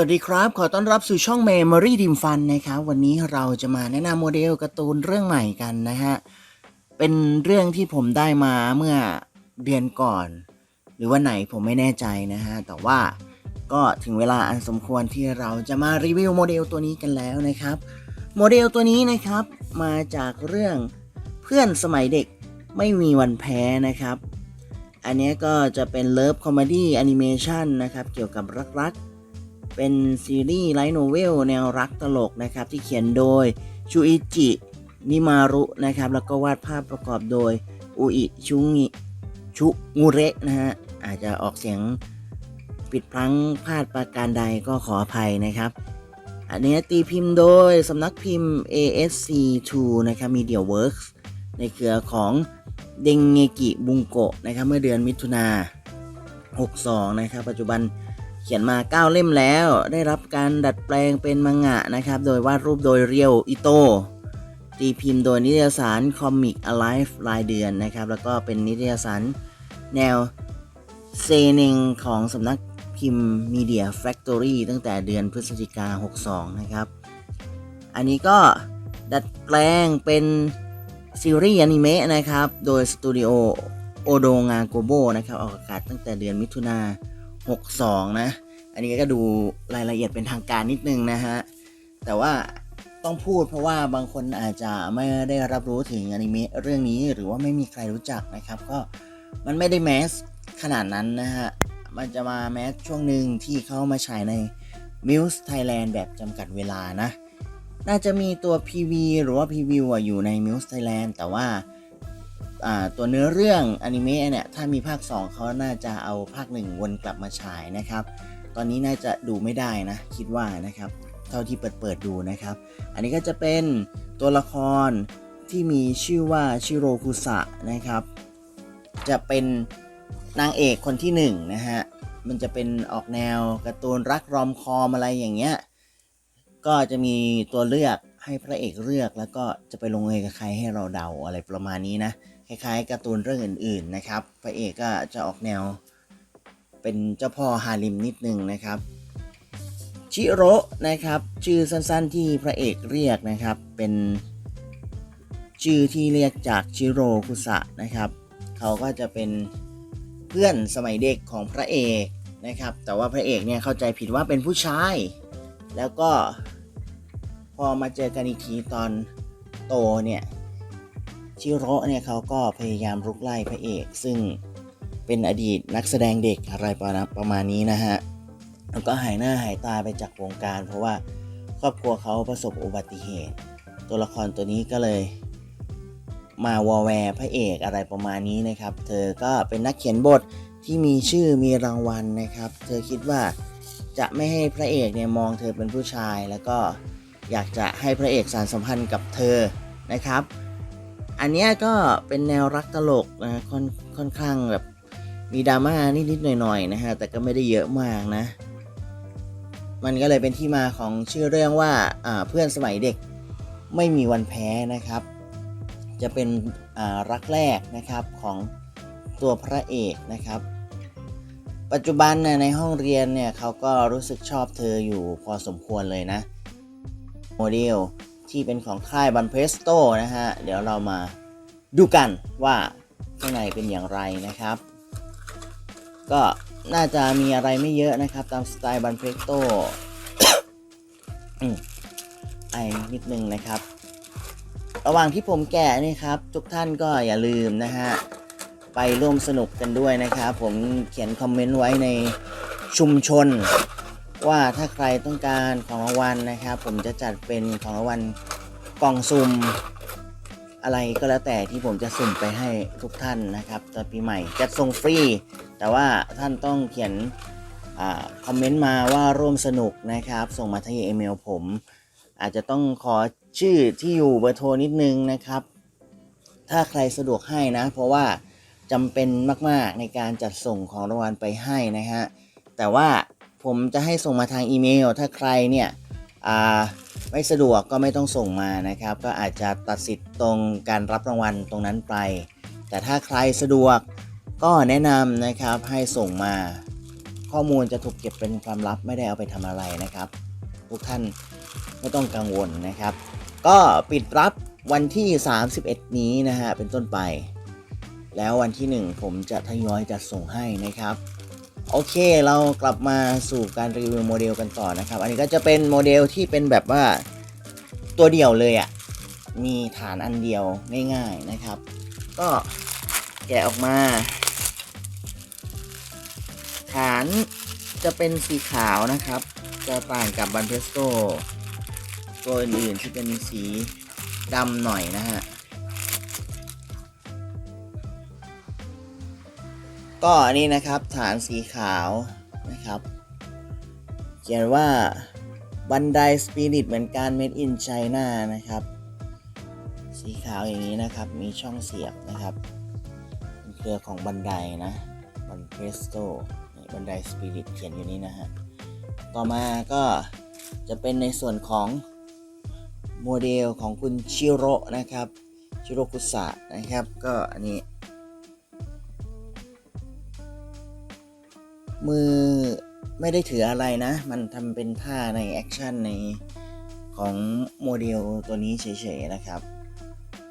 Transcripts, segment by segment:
วัสดีครับ ขอต้อนรับสู่ช่อง Memory Dim Fun นะครับวันนี้เราจะมาแนะนำโมเดลการ์ตูนเรื่องใหม่กันนะฮะ เป็นเรื่องที่ผมได้มาเมื่อเดือนก่อน หรือว่าไหนผมไม่แน่ใจนะฮะ แต่ว่าก็ถึงเวลาอันสมควรที่เราจะมารีวิวโมเดลตัวนี้กันแล้วนะครับ โมเดลตัวนี้นะครับมาจากเรื่องเพื่อนสมัยเด็กไม่มีวันแพ้นะครับ อันนี้ก็จะเป็นเลิฟคอมเมดี้แอนิเมชันนะครับเกี่ยวกับรักๆ เป็นซีรีส์ไลท์โนเวลแนวรักตลกนะครับ ที่เขียนโดยชูอิจินิมารุนะครับ แล้วก็วาดภาพประกอบโดยอุอิชุงิชุงูเระนะฮะ อาจจะออกเสียงปิดพลั้งพลาดประการใดก็ขออภัยนะครับ อันนี้ตีพิมพ์โดยสำนักพิมพ์ ASC2 นะครับ Media Works ในเครือของเดงเงกิบุงโกะนะครับเมื่อเดือนมิถุนา62 นะครับ ปัจจุบัน ขียนมา 9 เล่มแล้ว ได้รับการดัดแปลงเป็นมังงะนะครับ โดยวาดรูปโดยเรียวอิโตตีพิมพ์โดยนิตยสารคอมิก Alive รายเดือนนะครับ แล้วก็เป็นนิตยสารแนวเซเนงของสำนักพิมพ์ Media Factory ตั้งแต่เดือนพฤศจิกา 62 นะครับ อันนี้ก็ดัดแปลงเป็นซีรีส์อนิเมะนะครับ โดยสตูดิโอโอโดงาโกโบนะครับ ออกอากาศตั้งแต่เดือนมิถุนา 62 นะ อันนี้ก็ดูรายละเอียดเป็นทางการนิดนึงนะฮะ แต่ว่าต้องพูดเพราะว่าบางคนอาจจะไม่ได้รับรู้ถึงอนิเมะเรื่องนี้หรือว่าไม่มีใครรู้จักนะครับ ก็มันไม่ได้แมสขนาดนั้นนะฮะ มันจะมาแมสช่วงหนึ่งที่เข้ามาฉายใน Muse Thailand แบบจำกัดเวลานะ น่าจะมีตัว PV หรือว่า Preview อยู่ใน Muse Thailand แต่ว่า ตัวเนื้อเรื่องอนิเมะเนี่ยถ้ามีภาค 2เขาน่าจะเอาภาค 1 วนกลับมาฉายนะครับ ตอนนี้น่าจะดูไม่ได้นะ คิดว่านะครับ เท่าที่เปิดเปิดดูนะครับ อันนี้ก็จะเป็นตัวละครที่มีชื่อว่าชิโรคุสะนะครับ จะเป็นนางเอกคนที่หนึ่งนะฮะมันจะเป็นออกแนวการ์ตูนรักรอมคอมอะไรอย่างเงี้ยก็จะมีตัวเลือกให้พระเอกเลือกแล้วก็จะไปลงเอยกับใครให้เราเดาอะไรประมาณนี้นะ คล้ายๆการ์ตูนเรื่องอื่นๆนะครับ พระเอกก็จะออกแนว เป็นเจ้าพ่อฮาริมนิดนึงนะครับ ชิโร่นะครับ ชื่อสั้นๆที่พระเอกเรียกนะครับ เป็นชื่อที่เรียกจากชิโร่คุสะนะครับ เขาก็จะเป็นเพื่อนสมัยเด็กของพระเอกนะครับ แต่ว่าพระเอกเนี่ยเข้าใจผิดว่าเป็นผู้ชาย แล้วก็พอมาเจอกันอีกทีตอนโตเนี่ย ชิโร่เนี่ยเขาก็พยายามรุกไล่พระเอก ซึ่งเป็นอดีตนักแสดงเด็กอะไรประมาณนี้นะฮะแล้วก็หายหน้าหายตาไปจากวงการ เพราะว่าครอบครัวเขาประสบอุบัติเหตุ ตัวละครตัวนี้ก็เลย มาวอแวร์พระเอกอะไรประมาณนี้นะครับ เธอก็เป็นนักเขียนบทที่มีชื่อมีรางวัลนะครับ เธอคิดว่าจะไม่ให้พระเอกเนี่ยมองเธอเป็นผู้ชาย แล้วก็อยากจะให้พระเอกสารสัมพันธ์กับเธอนะครับ อันนี้ก็เป็นแนวรักตลกนะค่อนค่อนข้างแบบมีดราม่านิดๆหน่อยๆนะฮะแต่ก็ไม่ได้เยอะมากนะ มันก็เลยเป็นที่มาของชื่อเรื่องว่าเพื่อนสมัยเด็กไม่มีวันแพ้นะครับ จะเป็นรักแรกนะครับของตัวพระเอกนะครับ ปัจจุบันในห้องเรียนเนี่ยเขาก็รู้สึกชอบเธออยู่พอสมควรเลยนะ โมเดล ที่เป็นของค่ายบันเพสโตนะฮะ เดี๋ยวเรามาดูกันว่าข้างในเป็นอย่างไรนะครับ ก็น่าจะมีอะไรไม่เยอะนะครับ ตามสไตล์บันเพสโตไอนิดนึงนะครับ ระหว่างที่ผมแกะนี่ครับ ทุกท่านก็อย่าลืมนะฮะ ไปร่วมสนุกกันด้วยนะครับ ผมเขียนคอมเมนต์ไว้ในชุมชน ว่าถ้าใครต้องการของรางวัลนะครับ ผมจะจัดเป็นของรางวัลกล่องสุ่มอะไรก็แล้วแต่ที่ผมจะสุ่มไปให้ทุกท่านนะครับตอนปีใหม่จัดส่งฟรี แต่ว่าท่านต้องเขียนอคอมเมนต์มาว่าร่วมสนุกนะครับ ส่งมาที่อีเมลผม อาจจะต้องขอชื่อที่อยู่เบอร์โทรนิดนึงนะครับ ถ้าใครสะดวกให้นะ เพราะว่าจำเป็นมากๆในการจัดส่งของรางวัลไปให้นะฮะแต่ว่า ผมจะให้ส่งมาทางอีเมล ถ้าใครเนี่ยไม่สะดวกก็ไม่ต้องส่งมานะครับ ก็อาจจะตัดสิทธิ์ตรงการรับรางวัลตรงนั้นไป แต่ถ้าใครสะดวกก็แนะนำนะครับให้ส่งมา ข้อมูลจะถูกเก็บเป็นความลับไม่ได้เอาไปทำอะไรนะครับ ทุกท่านไม่ต้องกังวลนะครับ ก็ปิดรับวันที่ 31 นี้นะฮะเป็นต้นไป แล้ววันที่ 1 ผมจะทยอยจัดส่งให้นะครับ โอเคเรากลับมาสู่การรีวิวโมเดลกันต่อนะครับ อันนี้ก็จะเป็นโมเดลที่เป็นแบบว่าตัวเดียวเลยอะ่ะ มีฐานอันเดียวง่ายๆนะครับ ก็แกะออกมา ฐานจะเป็นสีขาวนะครับ จะต่างกับบันเพสโตตัวอื่นๆที่เป็นสีดำหน่อยนะฮะ ก็อันนี้นะครับฐานสีขาวนะครับ เขียนว่าบันไดสปิริตเหมือนกัน made in China นะครับ สีขาวอย่างนี้นะครับ มีช่องเสียบนะครับเป็นเครือของบันไดนะบันเพสโตบันไดสปิริตเขียนอยู่นี้นะฮะ ต่อมาก็จะเป็นในส่วนของโมเดลของคุณชิโร่นะครับ ชิโรคุสะนะครับ ก็อันนี้ มือไม่ได้ถืออะไรนะ มันทำเป็นท่าในแอคชั่นในของโมเดลตัวนี้เฉยๆนะครับ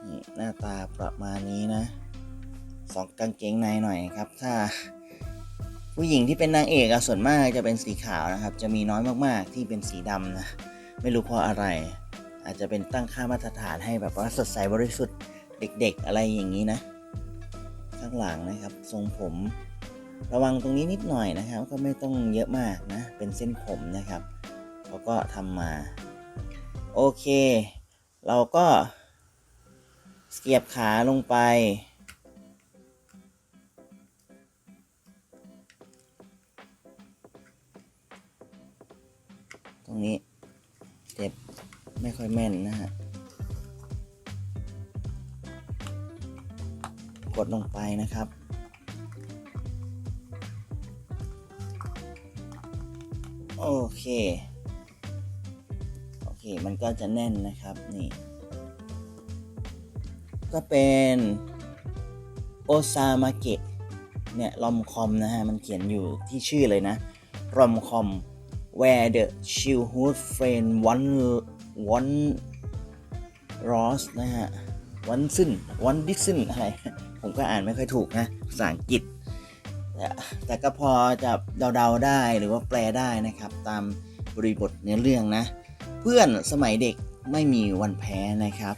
นี่หน้าตาประมาณนี้นะสองกางเกงในหน่อยครับ ถ้าผู้หญิงที่เป็นนางเอกอะส่วนมากจะเป็นสีขาวนะครับ จะมีน้อยมากๆที่เป็นสีดำนะไม่รู้เพราะอะไร อาจจะเป็นตั้งค่ามาตรฐานให้แบบว่าสดใสบริสุทธิ์เด็กๆ อะไรอย่างนี้นะ ข้างหลังนะครับ ทรงผม ระวังตรงนี้นิดหน่อยนะครับ ก็ไม่ต้องเยอะมากนะ เป็นเส้นผมนะครับเขาก็ทำมา โอเค เราก็เสียบขาลงไป ตรงนี้เจ็บไม่ค่อยแม่นนะฮะกดลงไปนะครับ โอเค โอเค มันก็จะแน่นนะครับ นี่ ก็เป็นโอซามะเกะเนี่ยลอมคอมนะฮะ มันเขียนอยู่ที่ชื่อเลยนะรอมคอม where the childhood friend one one lost นะฮะ one sin one d i s n อะไร ผมก็อ่านไม่ค่อยถูกนะ ภาษาอังกฤษ แต่ก็พอจะเดาๆได้หรือว่าแปลได้นะครับ ตามบริบทเนื้อเรื่องนะ เพื่อนสมัยเด็กไม่มีวันแพ้นะครับ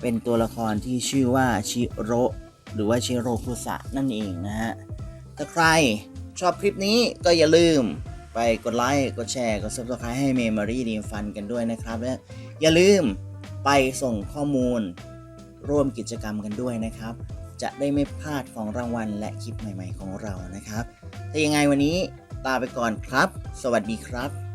เป็นตัวละครที่ชื่อว่าชิโร่หรือว่าชิโรคุสะนั่นเองนะฮะถ้าใครชอบคลิปนี้ก็อย่าลืมไปกดไลค์กดแชร์กด subscribe ให้ Memory d e m Fun กันด้วยนะครับและอย่าลืมไปส่งข้อมูลร่วมกิจกรรมกันด้วยนะครับ จะได้ไม่พลาดของรางวัลและคลิปใหม่ ๆ ของเรานะครับ ถ้ายังไงวันนี้ลาไปก่อนครับ สวัสดีครับ